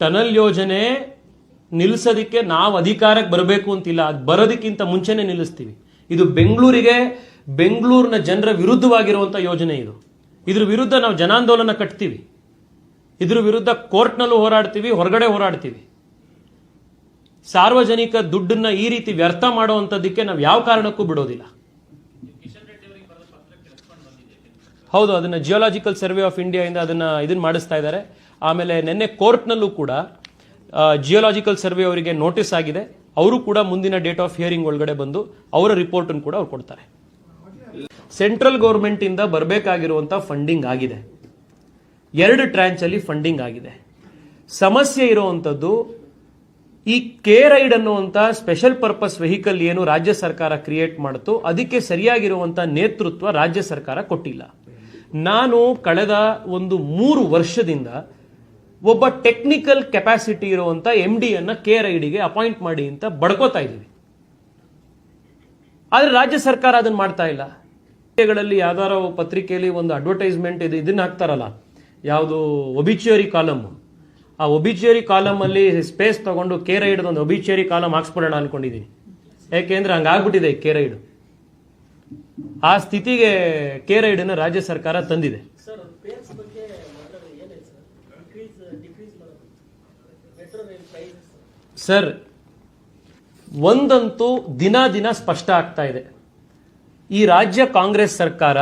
Tunnel ಯೋಜನೆ ನಿಲ್ಲಿಸೋದಕ್ಕೆ ನಾವು ಅಧಿಕಾರಕ್ಕೆ ಬರಬೇಕು ಅಂತಿಲ್ಲ. ಅದು ಬರೋದಕ್ಕಿಂತ ಮುಂಚೆನೆ ನಿಲ್ಲಿಸ್ತೀವಿ. ಇದು ಬೆಂಗಳೂರಿಗೆ, ಬೆಂಗಳೂರಿನ ಜನರ ವಿರುದ್ಧವಾಗಿರುವಂಥ ಯೋಜನೆ ಇದು. ಇದ್ರ ವಿರುದ್ಧ ನಾವು ಜನಾಂದೋಲನ ಕಟ್ತೀವಿ. ಇದ್ರ ವಿರುದ್ಧ ಕೋರ್ಟ್ನಲ್ಲೂ ಹೋರಾಡ್ತೀವಿ, ಹೊರಗಡೆ ಹೋರಾಡ್ತೀವಿ. ಸಾರ್ವಜನಿಕ ದುಡ್ಡನ್ನ ಈ ರೀತಿ ವ್ಯರ್ಥ ಮಾಡುವಂಥದ್ದಕ್ಕೆ ನಾವು ಯಾವ ಕಾರಣಕ್ಕೂ ಬಿಡೋದಿಲ್ಲ. ಹೌದು, ಅದನ್ನ ಜಿಯೋಲಾಜಿಕಲ್ ಸರ್ವೆ ಆಫ್ ಇಂಡಿಯಾ ಇಂದ ಅದನ್ನ ಇದನ್ನ ಮಾಡಿಸ್ತಾ ಇದ್ದಾರೆ ಆಮೇಲೆ ನಿನ್ನೆ ಕೋರ್ಟ್ನಲ್ಲೂ ಕೂಡ ಜಿಯೋಲಾಜಿಕಲ್ ಸರ್ವೆ ಅವರಿಗೆ ನೋಟಿಸ್ ಆಗಿದೆ. ಅವರು ಕೂಡ ಮುಂದಿನ ಡೇಟ್ ಆಫ್ ಹಿಯರಿಂಗ್ ಒಳಗಡೆ ಬಂದು ಅವರ ರಿಪೋರ್ಟ್ ಕೂಡ ಅವ್ರು ಕೊಡ್ತಾರೆ. ಸೆಂಟ್ರಲ್ ಗೌರ್ಮೆಂಟ್ ಇಂದ ಬರಬೇಕಾಗಿರುವಂತ ಫಂಡಿಂಗ್ ಆಗಿದೆ. ಎರಡು ಟ್ರಾಂಚ್ ಅಲ್ಲಿ ಫಂಡಿಂಗ್ ಆಗಿದೆ. ಸಮಸ್ಯೆ ಇರುವಂತದ್ದು, ಈ ಕೆ ರೈಡ್ ಅನ್ನುವಂಥ ಸ್ಪೆಷಲ್ ಪರ್ಪಸ್ ವೆಹಿಕಲ್ ಏನು ರಾಜ್ಯ ಸರ್ಕಾರ ಕ್ರಿಯೇಟ್ ಮಾಡ್ತು, ಅದಕ್ಕೆ ಸರಿಯಾಗಿರುವಂಥ ನೇತೃತ್ವ ರಾಜ್ಯ ಸರ್ಕಾರ ಕೊಟ್ಟಿಲ್ಲ. ನಾನು ಕಳೆದ ಒಂದು ಮೂರು ವರ್ಷದಿಂದ ಒಬ್ಬ ಟೆಕ್ನಿಕಲ್ ಕೆಪಾಸಿಟಿ ಇರುವಂತ ಎಂ ಡಿ ಅನ್ನ ಐ ಡಿಗೆ ಅಪಾಯಿಂಟ್ ಮಾಡಿ ಅಂತ ಬಡ್ಕೋತಾ ಇದ್ದೀವಿ. ಆದರೆ ರಾಜ್ಯ ಸರ್ಕಾರ ಅದನ್ನ ಮಾಡ್ತಾ ಇಲ್ಲ. ಪತ್ರಿಕೆಗಳಲ್ಲಿ ಯಾವ್ದಾರ ಪತ್ರಿಕೆಯಲ್ಲಿ ಒಂದು ಅಡ್ವರ್ಟೈಸ್ಮೆಂಟ್ ಇದು, ಇದನ್ನ ಹಾಕ್ತಾರಲ್ಲ. ಯಾವುದು ಒಬಿಚುಯರಿ ಕಾಲಮ್ ಆ ಒಬಿಚುಯರಿ ಕಾಲಮ್ ಅಲ್ಲಿ ಸ್ಪೇಸ್ ತಗೊಂಡು ಕೆ ಐಡ್ ಒಂದು ಒಬಿಚುಯರಿ ಕಾಲಮ್ ಹಾಕ್ಸ್ಬಿಡೋಣ ಅನ್ಕೊಂಡಿದ್ದೀನಿ ಯಾಕೆಂದ್ರೆ ಹಂಗಾಗ್ಬಿಟ್ಟಿದೆ ಕೆ ಐಡ್ ಆ ಸ್ಥಿತಿಗೆ ಕೆ ಐಡ್ ಅನ್ನ ರಾಜ್ಯ ಸರ್ಕಾರ ತಂದಿದೆ. ಸರ್, ಒಂದಂತೂ ದಿನ ದಿನ ಸ್ಪಷ್ಟ ಆಗ್ತಾ ಇದೆ. ಈ ರಾಜ್ಯ ಕಾಂಗ್ರೆಸ್ ಸರ್ಕಾರ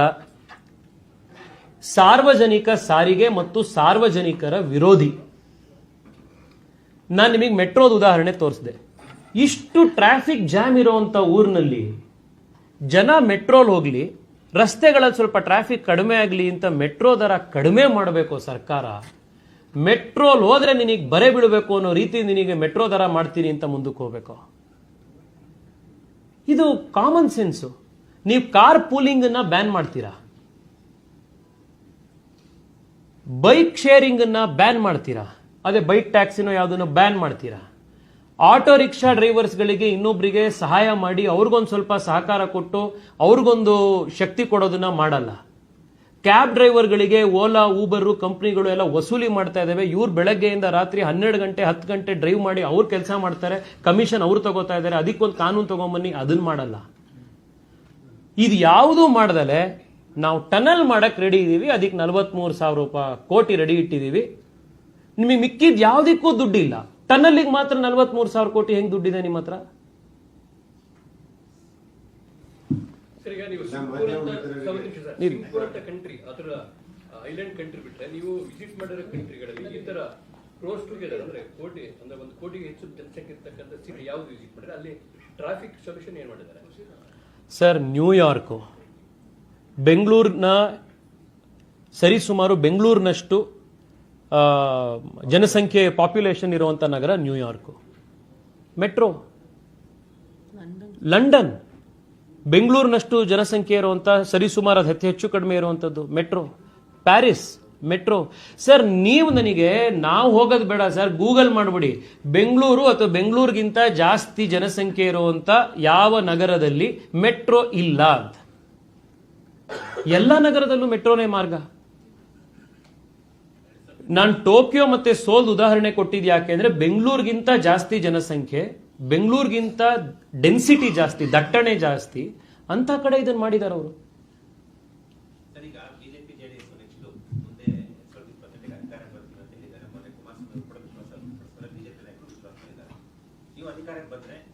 ಸಾರ್ವಜನಿಕ ಸಾರಿಗೆ ಮತ್ತು ಸಾರ್ವಜನಿಕರ ವಿರೋಧಿ. ನಾನು ನಿಮಗೆ ಮೆಟ್ರೋದ ಉದಾಹರಣೆ ತೋರಿಸಿದೆ. ಇಷ್ಟು ಟ್ರಾಫಿಕ್ ಜಾಮ್ ಇರುವಂತ ಊರಿನಲ್ಲಿ ಜನ ಮೆಟ್ರೋಲ್ ಹೋಗ್ಲಿ, ರಸ್ತೆಗಳಲ್ಲಿ ಸ್ವಲ್ಪ ಟ್ರಾಫಿಕ್ ಕಡಿಮೆ ಆಗಲಿ ಅಂತ ಮೆಟ್ರೋ ದರ ಕಡಿಮೆ ಮಾಡಬೇಕು ಸರ್ಕಾರ ಮೆಟ್ರೋಲ್ ಹೋದ್ರೆ ನಿನಗೆ ಬರೆ ಬಿಡಬೇಕು ಅನ್ನೋ ರೀತಿ ನಿನಗೆ ಮೆಟ್ರೋ ದರ ಮಾಡ್ತೀನಿ ಅಂತ ಮುಂದಕ್ಕೆ ಹೋಗ್ಬೇಕು. ಇದು ಕಾಮನ್ ಸೆನ್ಸು ನೀವು ಕಾರ್ ಪೂಲಿಂಗ್ ಅನ್ನ ಬ್ಯಾನ್ ಮಾಡ್ತೀರಾ? ಬೈಕ್ ಶೇರಿಂಗ್ ಅನ್ನ ಬ್ಯಾನ್ ಮಾಡ್ತೀರಾ? ಅದೇ ಬೈಕ್ ಟ್ಯಾಕ್ಸಿನೋ ಯಾವುದನ್ನು ಬ್ಯಾನ್ ಮಾಡ್ತೀರಾ? ಆಟೋ ರಿಕ್ಷಾ ಡ್ರೈವರ್ಸ್ಗಳಿಗೆ ಇನ್ನೊಬ್ಬರಿಗೆ ಸಹಾಯ ಮಾಡಿ ಅವ್ರಿಗೊಂದು ಸ್ವಲ್ಪ ಸಹಕಾರ ಕೊಟ್ಟು ಅವ್ರಿಗೊಂದು ಶಕ್ತಿ ಕೊಡೋದನ್ನ ಮಾಡಲ್ಲ. ಕ್ಯಾಬ್ ಡ್ರೈವರ್ಗಳಿಗೆ ಓಲಾ, ಊಬರು, ಕಂಪ್ನಿಗಳು ಎಲ್ಲ ವಸೂಲಿ ಮಾಡ್ತಾ ಇದ್ದಾವೆ ಇವ್ರು ಬೆಳಗ್ಗೆಯಿಂದ ರಾತ್ರಿ ಹನ್ನೆರಡು ಗಂಟೆ, ಹತ್ತು ಗಂಟೆ ಡ್ರೈವ್ ಮಾಡಿ ಅವ್ರು ಕೆಲಸ ಮಾಡ್ತಾರೆ. ಕಮಿಷನ್ ಅವ್ರು ತಗೋತಾ ಇದ್ದಾರೆ ಅದಕ್ಕೊಂದು ಕಾನೂನು ತಗೊಂಬನ್ನಿ ಅದನ್ನ ಮಾಡಲ್ಲ. ಇದು ಯಾವುದೂ ಮಾಡ್ದಲೆ ನಾವು ಟನಲ್ ಮಾಡಕ್ಕೆ ರೆಡಿ ಇದ್ದೀವಿ ಅದಕ್ಕೆ ನಲವತ್ಮೂರು ಸಾವಿರ ರೂಪಾಯಿ ಕೋಟಿ ರೆಡಿ ಇಟ್ಟಿದ್ದೀವಿ ನಿಮಗೆ ಮಿಕ್ಕಿದ್ದು ಯಾವುದಕ್ಕೂ ದುಡ್ಡಿಲ್ಲ. ಟನಲ್ಲಿಗೆ ಮಾತ್ರ ನಲವತ್ಮೂರು ಸಾವಿರ ಕೋಟಿ ಹೆಂಗೆ ದುಡ್ಡಿದೆ ನಿಮ್ಮ ಹತ್ರ ಸರ್, ಈಗ ನೀವು ನಮ್ಮ ಸಿಂಗಪೂರ್ ಅಂತ- ಮಧ್ಯ ಸ್ವಲ್ಪ ನಿಮಿಷ ಸರ್. ಇರ್ಲಿ. ಸಿಂಗಪೂರ್ ಅಂತ ಕಂಟ್ರಿ ಅದರ ಐಲ್ಯಾಂಡ್ ಕಂಟ್ರಿ ಬಿಟ್ಟರೆ ನೀವು ವಿಸಿಟ್ ಮಾಡಿರೋ ಕಂಟ್ರಿಗಳಲ್ಲಿ ಈ ತರ ಕ್ಲೋಸ್ ಟುಗೆದರ್ ಅಂದ್ರೆ ಕೋಟಿ ಅಂದ್ರೆ ಒಂದು ಕೋಟಿಗೆ ಹೆಚ್ಚು ಜನಸಂಖ್ಯೆ ಇರ್ತಕ್ಕಂಥ ಸಿಟಿ ಯಾವ್ದು ವಿಸಿಟ್ ಮಾಡಿದ್ರೆ ಅಲ್ಲಿ ಟ್ರಾಫಿಕ್ ಸೊಲ್ಯೂಷನ್ ಏನ್ ಮಾಡಿದ್ದಾರೆ? ಸರ್ ನ್ಯೂಯಾರ್ಕು ಬೆಂಗಳೂರಿನ ಸರಿಸುಮಾರು ಬೆಂಗಳೂರಿನಷ್ಟು ಜನಸಂಖ್ಯೆ ಪಾಪ್ಯುಲೇಷನ್ ಇರುವಂಥ ನಗರ ನ್ಯೂಯಾರ್ಕು ಮೆಟ್ರೋ. ಲಂಡನ್. ಬೆಂಗಳೂರಿನಷ್ಟು ಜನಸಂಖ್ಯೆ ಇರುವಂಥ ಸರಿಸುಮಾರು ಅದು ಅತಿ ಹೆಚ್ಚು ಕಡಿಮೆ ಇರುವಂಥದ್ದು ಮೆಟ್ರೋ. Paris, metro. ಸರ್, ನೀವು ನನಗೆ, ನಾವು ಹೋಗೋದು ಬೇಡ, ಸರ್, ಗೂಗಲ್ ಮಾಡಿಬಿಡಿ. ಬೆಂಗಳೂರು ಅಥವಾ ಬೆಂಗಳೂರಿಗಿಂತ ಜಾಸ್ತಿ ಜನಸಂಖ್ಯೆ ಇರುವಂತ ಯಾವ ನಗರದಲ್ಲಿ ಮೆಟ್ರೋ ಇಲ್ಲ ಅಂತ. ಎಲ್ಲ ನಗರದಲ್ಲೂ ಮೆಟ್ರೋನೇ ಮಾರ್ಗ. ನಾನು ಟೋಕಿಯೋ ಮತ್ತೆ ಸೋಲ್ ಉದಾಹರಣೆ ಕೊಟ್ಟಿದ್ದು ಯಾಕೆಂದ್ರೆ ಬೆಂಗಳೂರಿಗಿಂತ ಜಾಸ್ತಿ ಜನಸಂಖ್ಯೆ ಬೆಂಗಳೂರಿಗಿಂತ ಡೆನ್ಸಿಟಿ ಜಾಸ್ತಿ ದಟ್ಟಣೆ ಜಾಸ್ತಿ ಅಂತ ಕಡೆ ಇದನ್ನ ಮಾಡಿದಾರೆ ಅವರು. ಅಧಿಕಾರಕ್ಕೆ ಬಂದ್ರೆ